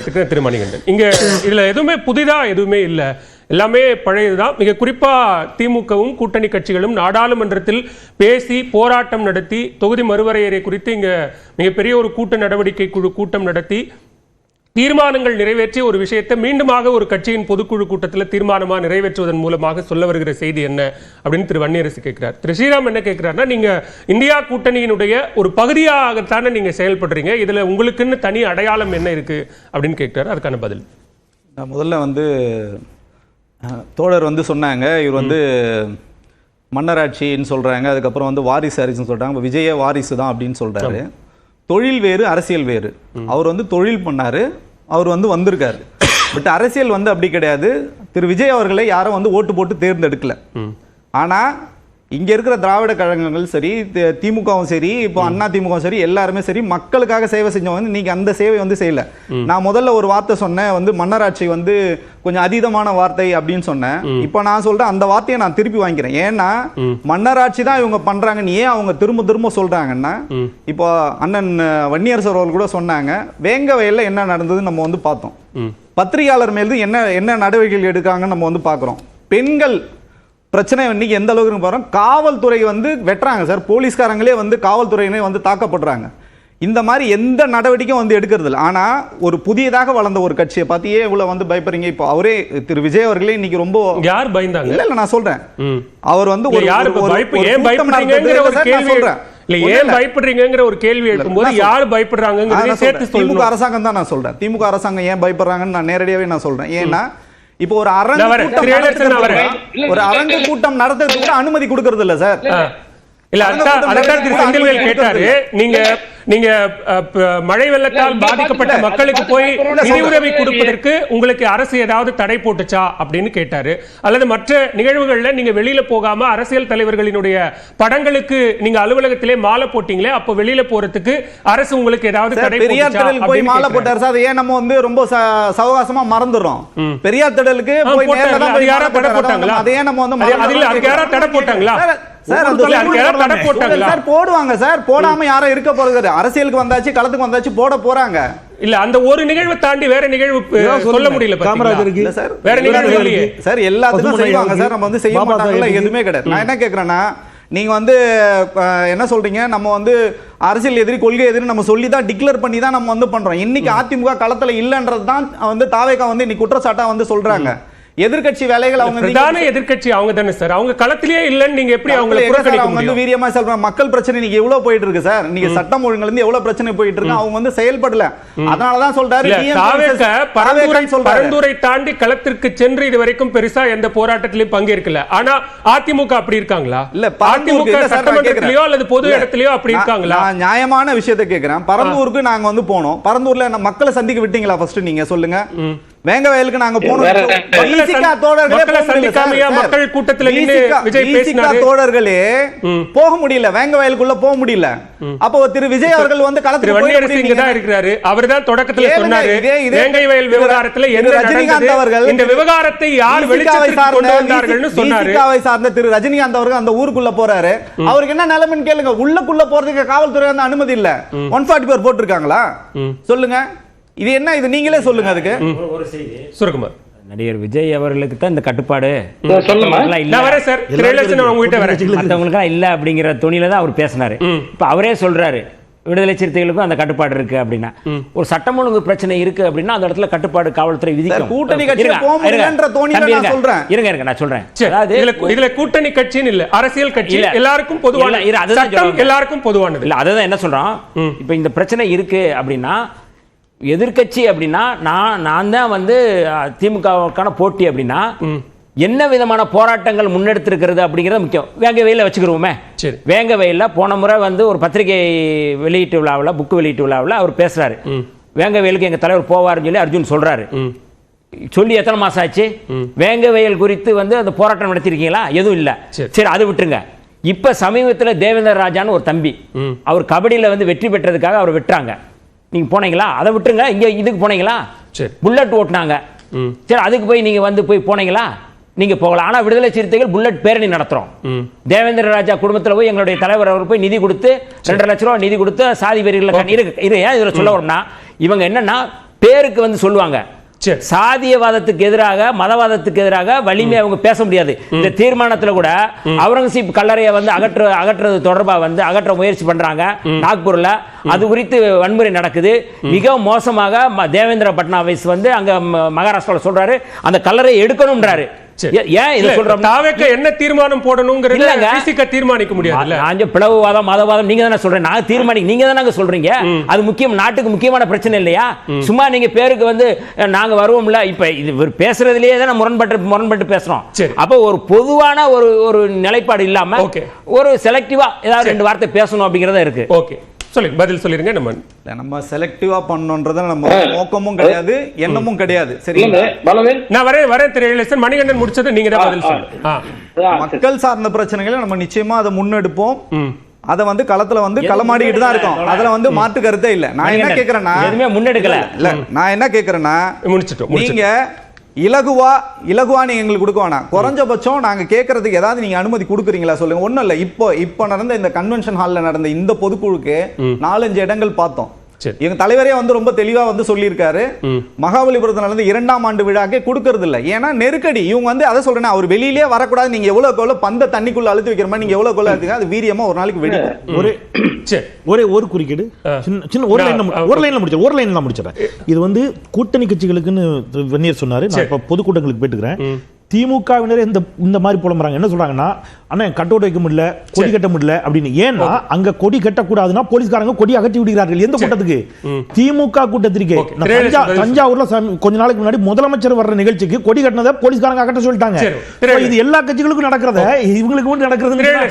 திரு மணிகண்டன் இங்க இதுல எதுவுமே புதிதா எதுவுமே இல்ல. எல்லாமே பழையதுதான். மிக குறிப்பா திமுகவும் கூட்டணி கட்சிகளும் நாடாளுமன்றத்தில் பேசி போராட்டம் நடத்தி தொகுதி மறுவரையறை குறித்து இங்க மிகப்பெரிய ஒரு கூட்ட நடவடிக்கை குழு கூட்டம் நடத்தி தீர்மானங்கள் நிறைவேற்றி ஒரு விஷயத்தை மீண்டுமாக ஒரு கட்சியின் பொதுக்குழு கூட்டத்தில் தீர்மானமா நிறைவேற்றுவதன் மூலமாக சொல்ல வருகிற செய்தி என்ன அப்படின்னு திரு வன்னியரசு கேட்கிறார் திரு ஸ்ரீராம் என்ன கேட்கிறாருன்னா நீங்க இந்தியா கூட்டணியினுடைய ஒரு பகுதியாகத்தானே நீங்க செயல்படுறீங்க இதுல உங்களுக்குன்னு தனி அடையாளம் என்ன இருக்கு அப்படின்னு கேட்கிறாரு அதுக்கான பதில். நான் முதல்ல வந்து தோழர் வந்து சொன்னாங்க இவர் வந்து மன்னராட்சின்னு சொல்றாங்க அதுக்கப்புறம் வந்து வாரிசு அரசுன்னு சொல்றாங்க விஜய வாரிசு தான் அப்படின்னு சொல்றாரு. தொழில் வேறு அரசியல் வேறு. அவர் வந்து தொழில் பண்ணாரு. அவர் வந்து வந்திருக்காரு. பட் அரசியல் வந்து அப்படி கிடையாது. திரு விஜய் அவர்களை யாரும் வந்து ஓட்டு போட்டு தேர்ந்தெடுக்கல. ஆனா இங்க இருக்கிற திராவிட கழகங்கள் சரி திமுகவும் சரி இப்போ அண்ணா திமுகவும் சரி எல்லாருமே சரி மக்களுக்காக சேவை செஞ்சவங்க வந்து நீங்க அந்த சேவை வந்து செய்யல. நான் முதல்ல ஒரு வார்த்தை சொன்னேன் வந்து மன்னராட்சி வந்து கொஞ்சம் அதீதமான வார்த்தை அப்படின்னு சொன்னேன். இப்போ நான் சொல்றேன் அந்த வார்த்தையை நான் திருப்பி வாங்கிக்கிறேன். ஏன்னா மன்னராட்சி தான் இவங்க பண்றாங்கன்னு ஏன் அவங்க திரும்ப திரும்ப சொல்றாங்கன்னா இப்போ அண்ணன் அஹ், வன்னியரசர் அவர்கள் கூட சொன்னாங்க வேங்க வயல்ல என்ன நடந்தது நம்ம வந்து பார்த்தோம். பத்திரிகையாளர் மீது என்ன என்ன நடவடிக்கைகள் எடுக்காங்கன்னு நம்ம வந்து பார்க்குறோம். பெண்கள் பிரச்சனை இன்னைக்கு எந்த அளவுக்கு போகிறோம் காவல்துறை வந்து வெட்டுறாங்க சார். போலீஸ்காரங்களே வந்து காவல்துறையினே வந்து தாக்கப்படுறாங்க இந்த மாதிரி எந்த நடவடிக்கையும் வந்து எடுக்கிறது இல்லை ஆனால் ஒரு புதியதாக வளர்ந்த ஒரு கட்சியை பார்த்து ஏன் இவ்வளோ வந்து பயப்படுறீங்க? இப்போ அவரே திரு விஜய் அவர்களே இன்னைக்கு ரொம்ப யார் பயந்தாங்க? இல்லை இல்லை நான் சொல்றேன். ம். அவர் வந்து இல்ல ஒரு யார் பயப்பு- ஒரு ஏன் பயப்படுறீங்கங்கிற ஒரு கேள்வி சொல்றேன். இல்ல ஒண்ணும் ஏன் இல்ல. பயப்படுறீங்கிற ஒரு கேள்வி எழுப்பும்போது யார் சொல்றேன். திமுக அரசாங்கம் தான் நான் சொல்றேன். திமுக அரசாங்கம் ஏன் பயப்படுறாங்கன்னு நான் நேரடியாவே நான் சொல்றேன். ஏன்னா இப்போ ஒரு அரங்கு ஒரு அரங்கு கூட்டம் நடத்துறதுக்கு அனுமதி கொடுக்கறது இல்ல சார். இல்ல அதான் அதான் திரு செந்தில்வேல் கேட்டாரு நீங்க நீங்க மழை வெள்ளத்தால் பாதிக்கப்பட்ட மக்களுக்கு போய் நிதி உதவி கொடுப்பதற்கு உங்களுக்கு அரசு ஏதாவது தடை போட்டுச்சா அப்படின்னு கேட்டாரு அல்லது மற்ற நிகழ்வுகள்ல நீங்க வெளியில போகாம அரசியல் தலைவர்களினுடைய படங்களுக்கு நீங்க அலுவலகத்திலே மாலை போட்டீங்களே அப்போ வெளியில போறதுக்கு அரசு உங்களுக்கு ஏதாவது தடை பெரியார் திடலுக்கு போய் மாலை. போட்டாரு சார் அதை ஏன் நம்ம வந்து ரொம்ப சவகாசமா மறந்துடுறோம் பெரியார் திடலுக்கு போய் தான் மாலை தடை. போட்டாங்களா? அதை ஏன் நம்ம வந்து அதுல யாரா தடை போட்டாங்களா? சார், சார் அந்த தடை போட்டாங்களா? சார் போடுவாங்க சார். போடாம யாரும் இருக்க போறது. அரசியலுக்கு வந்தாச்சு களத்துக்கு வந்தாச்சு போட போறாங்க. இல்ல அந்த ஒரு நிகழ்வை தாண்டி வேற நிகழ்வு சொல்ல முடியல? காமராஜருக்கு இல்ல சார் வேற நிகழ்வு சார் எல்லாத்துக்கும் செய்வாங்க? சார். நம்ம வந்து செய்ய மாட்டாங்கல்ல? எதுவுமே கிடையாது. நான் என்ன கேட்கறேன்னா நீங்க வந்து என்ன சொல்றீங்க? நம்ம வந்து அரசியல் எதிரி கொள்கை எதிரி நம்ம சொல்லி தான் டிக்ளேர் பண்ணி தான் நம்ம வந்து பண்றோம். இன்னைக்கு அதிமுக களத்துல இல்லன்றது தான் வந்து தாவேகா வந்து இன்னைக்கு குற்றச்சாட்டா வந்து சொல்றாங்க. எதிர்க்கட்சி வேலைகள் அவங்க பிரதான எதிர்க்கட்சி அவங்க தானே சார்? அவங்க களத்திலேயே இல்லைன்னு நீங்க எப்படி அவங்களை புறக்கணிக்க அவங்க வந்து வீரியமா சொல்றாங்க மக்கள் பிரச்சனை இன்னைக்கு எவ்வளவு போயிட்டு இருக்கு சார்? இன்னைக்கு சட்டம் ஒழுங்குல இருந்து எவ்வளவு பிரச்சனை போயிட்டு இருக்கு அவங்க வந்து செயல்படல. சொல்றாரு DMK தாவேக versus பரந்தூரை சொல்றாரு. பரந்தூரை தாண்டி களத்திற்கு சென்று இது வரைக்கும் பெருசா எந்த போராட்டத்திலையும் பங்கேற்கல. ஆனா அதிமுக அப்படி இருக்காங்களா? இல்ல அதிமுக சட்டமன்றத்திலயோ அல்லது பொது இடத்துலயோ அப்படி இருக்காங்களா? நியாயமான விஷயத்தை கேக்குறேன். பரந்தூருக்கு நாங்க வந்து போனோம். பரந்தூர்ல மக்களை சந்திக்க விட்டீங்களா ஃபர்ஸ்ட் நீங்க சொல்லுங்க. வேங்க வயலுக்கு நாங்க போனோம் மக்களை கூட்டத்துல? தோழர்களே போக முடியல. வேங்க வயலுக்குள்ள போக முடியல. அப்போ திரு விஜய் அவர்கள் வந்து போய் வன்னியரசு தான் இருக்கிறாரு. அவர்தான் தொடக்கத்துல கேளுங்க, சொன்னாரு. வேங்கை வயல் விவகாரத்துல என்ன ரஜினிகாந்த் நடந்தது அவர்கள் இந்த விவகாரத்தை யார் வெளிச்சத்துக்கு சார்ந்த கொண்டு வந்தார்கள்னு சொன்னாரு. சார்ந்த திரு ரஜினிகாந்த் அவர்கள் அந்த ஊருக்குள்ள போறாரு. அவருக்கு என்ன நிலைமைன்னு கேளுங்க. உள்ளக்குள்ள போறதுக்கு காவல்துறை வந்து அனுமதி இல்ல. ஒன் ஃபார்ட்டி போர் போட்டிருக்காங்களா? சொல்லுங்க. இது என்ன? இது நீங்களே சொல்லுங்க அதுக்கு. சுரகுமார் நடிகர் விஜய் அவர்களுக்கு தான் இந்த கட்டுப்பாடு? மற்றவங்களுக்கெல்லாம் இல்ல. அப்படிங்கிற துணியில தான் அவர் பேசினாரு. இப்ப அவரே சொல்றாரு விடுதலை சிறுத்தைகளுக்கும் அந்த கட்டுப்பாடு இருக்கு அப்படின்னா. ஒரு சட்டம் ஒழுங்கு பிரச்சனை இருக்கு அப்படின்னா அந்த இடத்துல கட்டுப்பாடு காவல்துறை விதிக்கும். கூட்டணி இருங்க. சொல்றேன். இருங்க இருங்க நான் சொல்றேன். இதுல கூட்டணி கட்சின்னு இல்ல அரசியல் கட்சி இல்ல. எல்லாருக்கும் பொதுவான சொல்றேன். எல்லாருக்கும் பொதுவானது. இல்ல அதுதான் என்ன சொல்றோம்? இப்போ இந்த பிரச்சனை இருக்கு அப்படின்னா எதிர்க்கட்சி அப்படின்னா நான் நான் தான் வந்து திமுகவுக்கான போட்டி அப்படின்னா என்ன விதமான போராட்டங்கள் முன்னெடுத்திருக்கிறது அப்படிங்கிறது முக்கியம். வேங்க வெயில வச்சுக்கிறோமே சரி. வேங்க வெயில போன முறை வந்து ஒரு பத்திரிகை வெளியீட்டு விழாவில் புக்கு வெளியீட்டு விழாவில் அவர் பேசுறாரு. வேங்க வெயிலுக்கு எங்க தலைவர் போவாருன்னு சொல்லி அர்ஜுன் சொல்றாரு. சொல்லி எத்தனை மாசம் ஆச்சு? வேங்க வயல் குறித்து வந்து அந்த போராட்டம் நடத்திருக்கீங்களா? எதுவும் இல்ல. சரி. சரி அது விட்டுருங்க. இப்ப சமீபத்துல தேவேந்திர ராஜான்னு ஒரு தம்பி. அவர் கபடியில வந்து வெற்றி பெற்றதுக்காக அவர் விட்டுறாங்க. நீங்க போனீங்களா? அதை விட்டுருங்க. இங்க இதுக்கு போனீங்களா? சரி. புல்லட் ஓட்டுனாங்க. சரி அதுக்கு போய் நீங்க வந்து போய் போனீங்களா? நீங்க போகலாம். ஆனா விடுதலை சிறுத்தைகள் புல்லட் பேரணி நடத்துறோம். தேவேந்திர ராஜா குடும்பத்துல போய் எங்களுடைய தலைவர் அவர் போய் நிதி கொடுத்து ரெண்டரை லட்ச ரூபா நிதி கொடுத்து சாதி வெறிகளை கண்- இரு இரு ஏன் இதுல சொல்ல வரோம்னா இவங்க என்னன்னா பேருக்கு வந்து சொல்லுவாங்க. சாதியவாதத்துக்கு எதிராக மதவாதத்துக்கு எதிராக வலிமை அவங்க பேச முடியாது. இந்த தீர்மானத்துல கூட அவுரங்கசீப் கல்லறையை வந்து அகற்ற அகற்றுறது தொடர்பா வந்து அகற்ற முயற்சி பண்றாங்க நாக்பூர்ல. அது குறித்து வன்முறை நடக்குது. மிக மோசமாக தேவேந்திர பட்னாவிஸ் வந்து அங்க ம- மகாராஷ்டிரால சொல்றாரு அந்த கல்லறையை எடுக்கணும்ன்றாரு. ஏன் இதை சொல்றோம்? தாவேக்க என்ன தீர்மானம் போடணுங்கிறத தீர்மானிக்க முடியாதுல்ல நான் பிளவுவாதம் மதவாதம் நீங்க தானே சொல்றேன் நான் தீர்மானிக்க நீங்க தானே சொல்றீங்க. அது முக்கியம் நாட்டுக்கு முக்கியமான பிரச்சனை இல்லையா? சும்மா நீங்க பேருக்கு வந்து நாங்க வருவோம்ல இப்ப இது பேசுறதுலயே தான் முரண்பட்டு முரண்பட்டு பேசுறோம். அப்போ ஒரு பொதுவான ஒரு ஒரு நிலைப்பாடு இல்லாம. ஒரு செலக்டிவா ஏதாவது ரெண்டு வார்த்தை பேசணும் அப்படிங்கறத இருக்கு. ஓகே. சொல்லுங்க பதில் சொல்லிருங்க நம்ம நம்ம செலக்டிவா பண்ணணுன்றத நம்ம நோக்கமும் கிடையாது எண்ணமும் கிடையாது. சரிங்களா? நான் வரேன் வரேன் திரு இளசன் மணிகண்டன் முடிச்சது நீங்க தான் பதில் சொல்லுங்க. மக்கள் சார்ந்த பிரச்சனைகளை நம்ம நிச்சயமா அதை முன்னெடுப்போம். அதை வந்து களத்துல வந்து களமாடிக்கிட்டு தான் இருக்கோம். அதுல வந்து மாற்று கருத்தே இல்ல. நான் என்ன கேக்குறேன்னா எதுவுமே முன்னெடுக்கல. இல்ல நான் என்ன கேக்குறேன்னா முடிச்சிட்டோம் முடிச்சிட்டோம். நீங்க இலகுவா இலகுவா நீங்க எங்களுக்கு கொடுக்க வேணாம் குறைஞ்சபட்சம் நாங்க கேட்கறதுக்கு ஏதாவது நீங்க அனுமதி கொடுக்குறீங்களா சொல்லுங்க. ஒண்ணும் இல்ல. இப்போ இப்போ நடந்த இந்த கன்வென்ஷன் ஹால்ல நடந்த இந்த பொதுக்குழுக்கு நாலஞ்சு இடங்கள் பார்த்தோம். எங்க தலைவரே வந்து ரொம்ப தெளிவா வந்து சொல்லியிருக்காரு. மகாபலிபுரத்துல நடந்த இரண்டாம் ஆண்டு விழாக்கே கொடுக்கறது இல்ல ஏன்னா நெருக்கடி. இவங்க வந்து அதை சொல்றேன் அவர் வெளியிலே வரக்கூடாது. நீங்க எவ்வளவு எவ்வளவு பந்த தண்ணிக்குள்ள அழுத்தி வைக்கிற மாதிரி நீங்க எவ்வளவு கொள்ள அழுத்துங்க அது வீரியமா ஒரு நாளைக்கு வெடிக்கும். ஒரே ஒரே ஒரு குறுக்கீடு. சின்ன சின்ன ஒரு லைன்ல ஒரு லைன்ல முடிச்சு ஒரு லைன்ல முடிச்சிடறேன். இது வந்து கூட்டணி கட்சிகளுக்குன்னு வெந்நீர் சொன்னாரு. நான் இப்ப பொதுக்கூட்டங்களுக்கு போயிட்டுக்கிறேன் திமுகவினர் இந்த இந்த மாதிரி புலம்புறாங்க. என்ன சொல்றாங்கன்னா அண்ணா கட் அவுட் வைக்க முடியல கொடி கட்ட முடியல அப்படின்னு. ஏன்னா அங்க கொடி கட்டக்கூடாதுன்னா போலீஸ்காரங்க கொடி அகற்றி விடுகிறார்கள். எந்த கூட்டத்துக்கு? திமுக கூட்டத்திற்கு. தஞ்சாவூர்ல கொஞ்ச நாளைக்கு முன்னாடி முதலமைச்சர் வர்ற நிகழ்ச்சிக்கு கொடி கட்டினதை போலீஸ்காரங்க அகற்ற சொல்லிட்டாங்க. இது எல்லா கட்சிகளுக்கும் நடக்கிறத இவங்களுக்கு மட்டும் நடக்கிறது